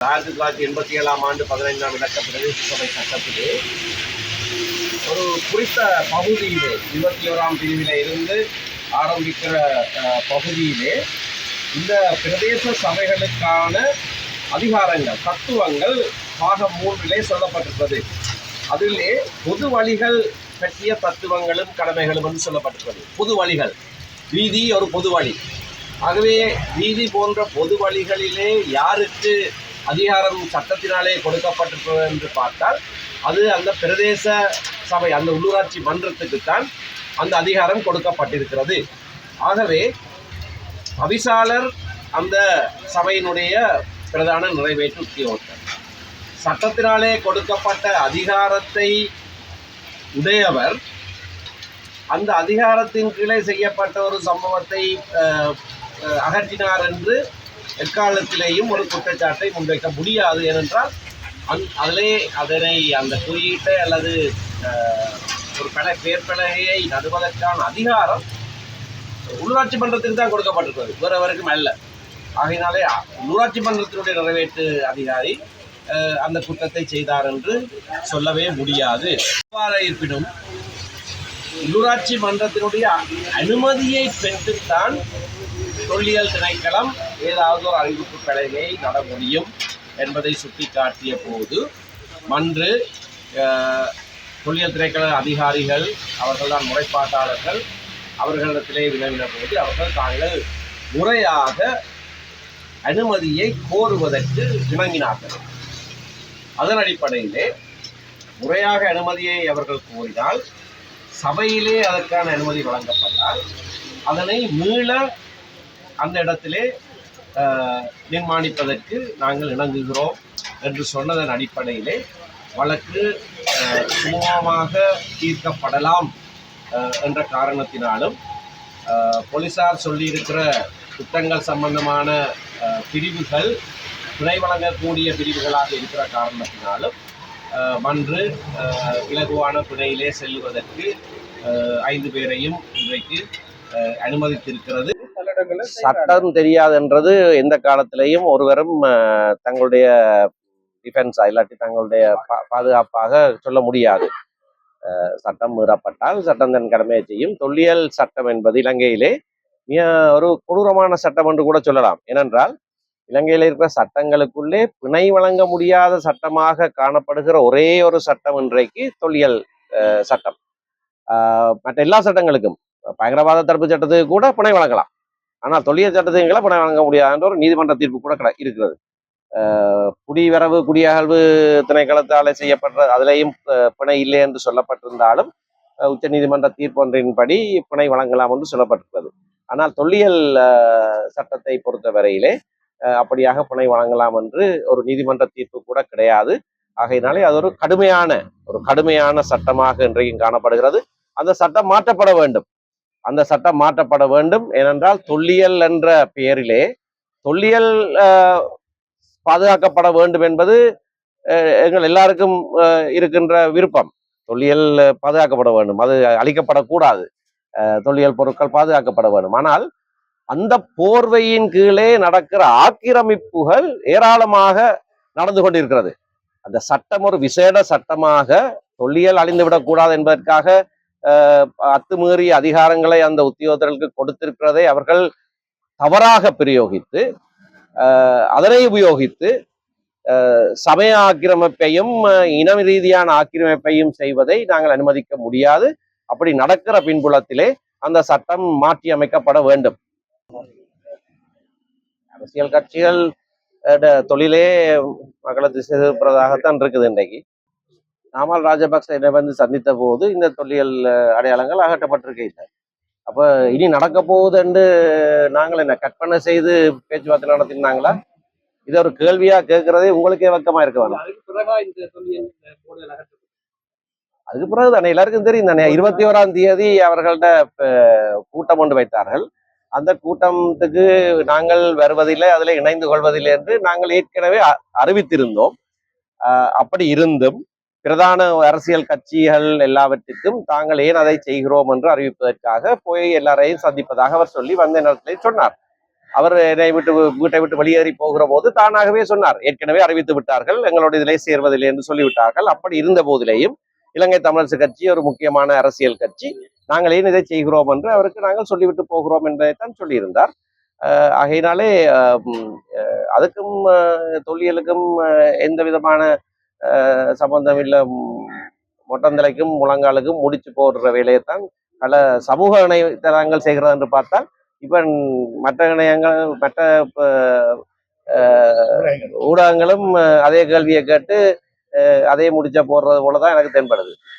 ஆயிரத்தி தொள்ளாயிரத்தி எண்பத்தி ஏழாம் ஆண்டு பதினைந்தாம் இலக்க பிரதேச சபை சட்டத்திலே ஒரு குறித்த பகுதியிலே இருபத்தி ஓராம் பிரிவிலே இருந்து ஆரம்பிக்கிற பகுதியிலே இந்த பிரதேச சபைகளுக்கான அதிகாரங்கள் தத்துவங்கள் பாகம் மூன்றிலே சொல்லப்பட்டிருக்கிறது. அதிலே பொது வழிகள் பற்றிய தத்துவங்களும் கடமைகளும் என்று சொல்லப்பட்டிருக்கிறது. பொது வழிகள். வீதி ஒரு பொது வழி. ஆகவே வீதி போன்ற பொது வழிகளிலே யாருக்கு அதிகாரம் சட்டத்தினாலே கொடுக்கப்பட்டிருக்கிறது என்று பார்த்தால் அது அந்த பிரதேச சபை அந்த உள்ளூராட்சி மன்றத்துக்குத்தான் அந்த அதிகாரம் கொடுக்கப்பட்டிருக்கிறது. ஆகவே அவிசாலர் அந்த சபையினுடைய பிரதான நிறைவேற்று உத்தியோகத்தர் சட்டத்தினாலே கொடுக்கப்பட்ட அதிகாரத்தை உடையவர் அந்த அதிகாரத்தின் கீழே செய்யப்பட்ட ஒரு சம்பவத்தை அகற்றினார் என்று எக்காலத்திலேயும் ஒரு குற்றச்சாட்டை முன்வைக்க முடியாது ஏனென்றால் அந் அதிலே அதனை அந்த குறியீட்டை அல்லது ஒரு பல பேர்பலகையை நடுவதற்கான அதிகாரம் உள்ளாட்சி மன்றத்துக்கு தான் கொடுக்கப்பட்டிருக்கிறது. வேறவருக்கும் அல்ல. ஆகையினாலே உள்ளாட்சி உள்ளூராட்சி மன்றத்தினுடைய நிறைவேற்று அதிகாரி அந்த குற்றத்தை செய்தார் என்று சொல்லவே முடியாது. எவ்வாறு இருப்பினும் உள்ளூராட்சி மன்றத்தினுடைய அனுமதியை பெற்றுத்தான் தொல்லியல் திணைக்களம் ஏதாவது ஒரு அறிவிப்பு பலகையை நட முடியும் என்பதை சுட்டிக்காட்டிய போது மன்று தொல்லியல் திணைக்கள அதிகாரிகள் அவர்கள்தான் முறைப்பாட்டாளர்கள் அவர்களிடத்திலே வினவின போது அவர்கள் தாங்கள் முறையாக அனுமதியை கோருவதற்கு இணங்கினார்கள் அதன் அடிப்படையிலே முறையாக அனுமதியை அவர்கள் கோரினால் சபையிலே அதற்கான அனுமதி வழங்கப்பட்டால் அதனை மீள அந்த இடத்திலே நிர்மாணிப்பதற்கு நாங்கள் இணங்குகிறோம் என்று சொன்னதன் அடிப்படையிலே வழக்கு அஹ், சுமூகமாக தீர்க்கப்படலாம் என்ற காரணத்தினாலும் போலீஸார் சொல்லியிருக்கிற குற்றங்கள் சம்பந்தமான பிரிவுகள் துணை வழங்கக்கூடிய பிரிவுகளாக இருக்கிற காரணத்தினாலும் மன்று இலகுவான துணையிலே செல்லுவதற்கு ஐந்து பேரையும் இன்றைக்கு அனுமதித்திருக்கிறது. சட்டம் தெரியாதுன்றது எந்த காலத்திலையும் ஒருவரும் தங்களுடைய டிஃபென்ஸா இல்லாட்டி தங்களுடைய பா- பாதுகாப்பாக சொல்ல முடியாது. சட்டம் மீறப்பட்டால் சட்டம் தன் கடமையை செய்யும். தொல்லியல் சட்டம் என்பது இலங்கையிலே மிக ஒரு கொடூரமான சட்டம் என்று கூட சொல்லலாம். ஏனென்றால் இலங்கையில் இருக்கிற சட்டங்களுக்குள்ளே பிணை வழங்க முடியாத சட்டமாக காணப்படுகிற ஒரே ஒரு சட்டம் இன்றைக்கு தொல்லியல் அஹ், சட்டம். ஆஹ், மற்ற எல்லா சட்டங்களுக்கும் பயங்கரவாத தடுப்பு சட்டத்துக்கு கூட பிணை வழங்கலாம். ஆனால் தொல்லியல் சட்டத்துக்கு பணம் வழங்க முடியாதுன்ற ஒரு நீதிமன்ற தீர்ப்பு கூட கிட- இருக்கிறது. ஆஹ், குடிவரவு குடியகழ்வு திணைக்களத்தால் செய்யப்பட்ட அதிலேயும் பிணை இல்லை என்று சொல்லப்பட்டிருந்தாலும் உச்ச நீதிமன்ற தீர்ப்பொன்றின்படி பிணை வழங்கலாம் என்று சொல்லப்பட்டிருக்கிறது. ஆனால் தொல்லியல் சட்டத்தை பொறுத்தவரையிலே அஹ், அப்படியாக பிணை வழங்கலாம் என்று ஒரு நீதிமன்ற தீர்ப்பு கூட கிடையாது. ஆகையினாலே அது ஒரு கடுமையான ஒரு கடுமையான சட்டமாக இன்றைக்கும் காணப்படுகிறது. அந்த சட்டம் மாற்றப்பட வேண்டும். அந்த சட்டம் மாற்றப்பட வேண்டும் ஏனென்றால் தொல்லியல் என்ற பெயரிலே தொல்லியல் பாதுகாக்கப்பட வேண்டும் என்பது எங்கள் எல்லாருக்கும் இருக்கின்ற விருப்பம். தொல்லியல் பாதுகாக்கப்பட வேண்டும். அது அழிக்கப்படக்கூடாது. தொல்லியல் பொருட்கள் பாதுகாக்கப்பட வேண்டும். ஆனால் அந்த போர்வையின் கீழே நடக்கிற ஆக்கிரமிப்புகள் ஏராளமாக நடந்து கொண்டிருக்கிறது. அந்த சட்டம் ஒரு விசேட சட்டமாக தொல்லியல் அழிந்துவிடக்கூடாது என்பதற்காக அத்துமீறிய அதிகாரங்களை அந்த உத்தியோகத்தர்களுக்கு கொடுத்திருக்கிறதை அவர்கள் தவறாக பிரயோகித்து அதனை உபயோகித்து சமய ஆக்கிரமிப்பையும் இனம் இன ரீதியான ஆக்கிரமிப்பையும் செய்வதை நாங்கள் அனுமதிக்க முடியாது. அப்படி நடக்கிற பின்புலத்திலே அந்த சட்டம் மாற்றி அமைக்கப்பட வேண்டும். அரசியல் கட்சிகள் தொழிலே மக்களை திசை திருப்பதாகத்தான் இருக்குது இன்றைக்கு. நாமல் ராஜபக்ச என்னை வந்து சந்தித்த போது இந்த தொல்லியல் அடையாளங்கள் அகற்றப்பட்டிருக்கீங்க அப்ப இனி நடக்க போகுதுன்னு நாங்கள் என்ன கற்பனை செய்து பேச்சுவார்த்தை நடத்தினாங்களா? இது ஒரு கேள்வியா கேட்கறதே உங்களுக்கே வக்கமா இருக்க வேணும். அதுக்கு பிறகா தானே எல்லாருக்கும் தெரியும் தானே? இருபத்தி ஓராம் தேதி அவர்கள்ட்ட கூட்டம் ஒன்று வைத்தார்கள். அந்த கூட்டத்துக்கு நாங்கள் வருவதில்லை அதில் இணைந்து கொள்வதில்லை என்று நாங்கள் ஏற்கனவே அறிவித்திருந்தோம். அப்படி இருந்தும் பிரதான அரசியல் கட்சிகள் எல்லாவற்றுக்கும் தாங்கள் ஏன் அதை செய்கிறோம் என்று அறிவிப்பதற்காக போய் எல்லாரையும் சந்திப்பதாக அவர் சொல்லி வந்த நேரத்திலே சொன்னார். அவர் என்னை விட்டு வீட்டை விட்டு வெளியேறி போகிற போது தானாகவே சொன்னார். ஏற்கனவே அறிவித்து விட்டார்கள் எங்களோட இதிலே சேர்வதில்லை என்று சொல்லிவிட்டார்கள். அப்படி இருந்த போதிலேயும் இலங்கை தமிழரசு கட்சி ஒரு முக்கியமான அரசியல் கட்சி. நாங்கள் ஏன் இதை செய்கிறோம் என்று அவருக்கு நாங்கள் சொல்லிவிட்டு போகிறோம் என்பதைத்தான் சொல்லியிருந்தார். ஆகையினாலே அதுக்கும் தொல்லியலுக்கும் எந்த விதமான சம்பந்தம் இல்லை மொட்டந்தலைக்கும் முழங்காலுக்கும் முடிச்சு போடுற வேலையைத்தான் பல சமூக இணையதளங்கள் செய்கிறது என்று பார்த்தால் இப்ப மற்ற இணையங்கள் மற்ற ஊடகங்களும் அதே கேள்வியை கேட்டு அதே முடிச்ச போடுறது போலதான் எனக்கு தென்படுது.